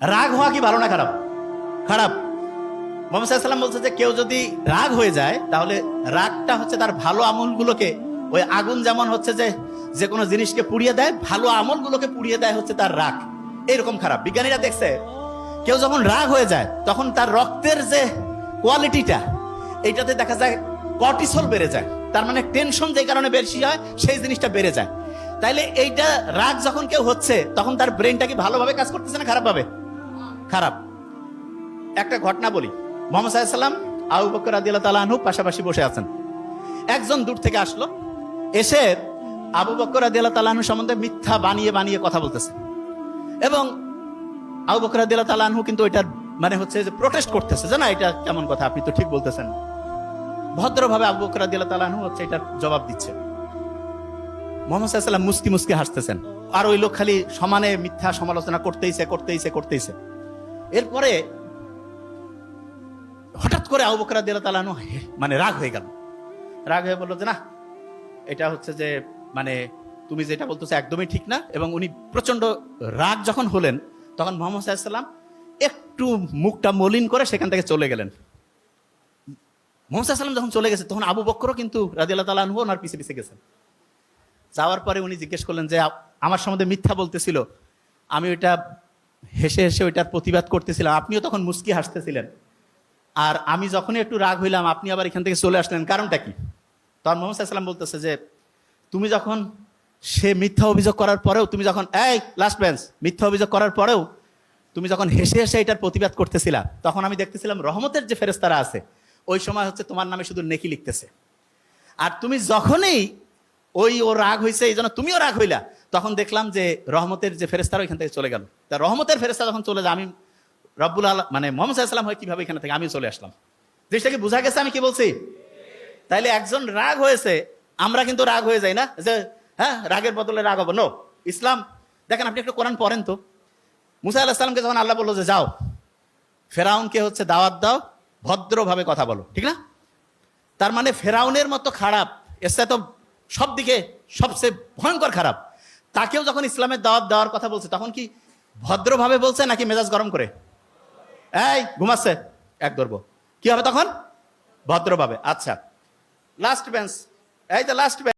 রাগ হওয়া কি ভালো না খারাপ? খারাপ। মোহাম্মদ বলছে যে কেউ যদি রাগ হয়ে যায়, তাহলে রাগটা হচ্ছে তার ভালো আমলগুলোকে, ওই আগুন যেমন হচ্ছে যে যে কোনো জিনিসকে পুড়িয়ে দেয়, ভালো আমলগুলোকে পুড়িয়ে দেয় হচ্ছে তার রাগ। এরকম খারাপ। বিজ্ঞানীরা দেখছে, কেউ যখন রাগ হয়ে যায়, তখন তার রক্তের যে কোয়ালিটিটা, এইটাতে দেখা যায় কর্টিসল বেড়ে যায়। তার মানে টেনশন যে কারণে বেশি হয়, সেই জিনিসটা বেড়ে যায়। তাইলে এইটা রাগ যখন কেউ হচ্ছে, তখন তার ব্রেনটা কি ভালোভাবে কাজ করতেছে না খারাপভাবে? খারাপ। একটা ঘটনা বলি। মোহাম্মদ সাল্লাম আবু বকর তাআলা আনহু পাশাপাশি বসে আছেন। একজন দূর থেকে আসলো, এসে আবু বকর তাআলা আনহু সম্বন্ধে মিথ্যা বানিয়ে বানিয়ে কথা বলতেছে। এবং আবু বকর তাআলা আনহু কিন্তু এটার মানে হচ্ছে যে প্রোটেস্ট করতেছে যে না, এটা কেমন কথা, আপনি তো ঠিক বলতেছেন। ভদ্রভাবে আবু বকর তাআলা আনহু হচ্ছে এটার জবাব দিচ্ছে। মোহাম্মদ সাল্লাম মুস্কি মুস্কি হাসতেছেন। আর ওই লোক খালি সমানে মিথ্যা সমালোচনা করতেইছে করতেইছে করতেইছে। এরপরে হঠাৎ করে আবু বকর রাদিয়াল্লাহু তাআলা আনহু হে- মানে রাগ হয়ে গেল। রাগ হয়ে বলল যে, না, এটা হচ্ছে যে মানে তুমি যেটা বলতেছো একদমই ঠিক না। এবং উনি প্রচণ্ড রাগ যখন হলেন, তখন মোহাম্মদ সাল্লাম একটু মুখটা মলিন করে সেখান থেকে চলে গেলেন। মোহাম্মদ সাল্লাম যখন চলে গেছে, তখন আবু বক্করও কিন্তু রাদিয়াল্লাহু তাআলা আনহু ওনার পিছিয়ে পিছে গেছেন। যাওয়ার পরে উনি জিজ্ঞেস করলেন যে আমার সম্বন্ধে মিথ্যা বলতেছিল। আমি ওইটা হেসে হেসে ওইটার প্রতিবাদ করতেছিলাম। আপনিও তখন মুস্কি হাসতেছিলেন। আর আমি যখনই একটু রাগ হইলাম, আপনি আবার এখান থেকে চলে আসলেন, কারণটা কি? তখন মোহাম্মদ সাল্লাম বলতেছে যে, তুমি যখন সে মিথ্যা অভিযোগ করার পরেও, তুমি যখন, এই লাস্ট বেঞ্চ মিথ্যা অভিযোগ করার পরেও, তুমি যখন হেসে হেসে এটার প্রতিবাদ করতেছিলা, তখন আমি দেখতেছিলাম রহমতের যে ফেরেস্তারা আছে, ওই সময় হচ্ছে তোমার নামে শুধু নেকি লিখতেছে। আর তুমি যখনই ওই ও রাগ হয়েছে এই জন্য তুমিও রাগ হইলা তখন দেখলাম যে রহমতের যে ফেরেস্তারা ওইখান থেকে চলে গেল। তা রহমতের ফেরেস্তা যখন চলে যায়, আমি রব্বুল আল্লাহ মানে মোহাম্মদ সাল্লাম হয় কীভাবে এখানে থেকে আমিও চলে আসলাম। জিনিসটা কি বোঝা গেছে আমি কি বলছি? তাইলে একজন রাগ হয়েছে, আমরা কিন্তু রাগ হয়ে যাই না? যে হ্যাঁ রাগের বদলে রাগ হব। নো ইসলাম, দেখেন আপনি একটু কোরআন পড়েন তো। মুসা আল্লাহ সাল্লামকে যখন আল্লাহ বলল যে যাও, ফেরাউনকে হচ্ছে দাওয়াত দাও, ভদ্রভাবে কথা বলো, ঠিক না? তার মানে ফেরাউনের মতো খারাপ এসে তো সব দিকে সবচেয়ে ভয়ঙ্কর খারাপ। তাকেও যখন ইসলামের দাওয়াত দেওয়ার কথা বলছে, তখন কি ভদ্রভাবে বলছে নাকি মেজাজ গরম করে? এই, ঘুমাচ্ছে। এক ধরব কি হবে তখন? ভদ্রভাবে। আচ্ছা। লাস্ট বেঞ্চ এই তো লাস্ট বেঞ্চ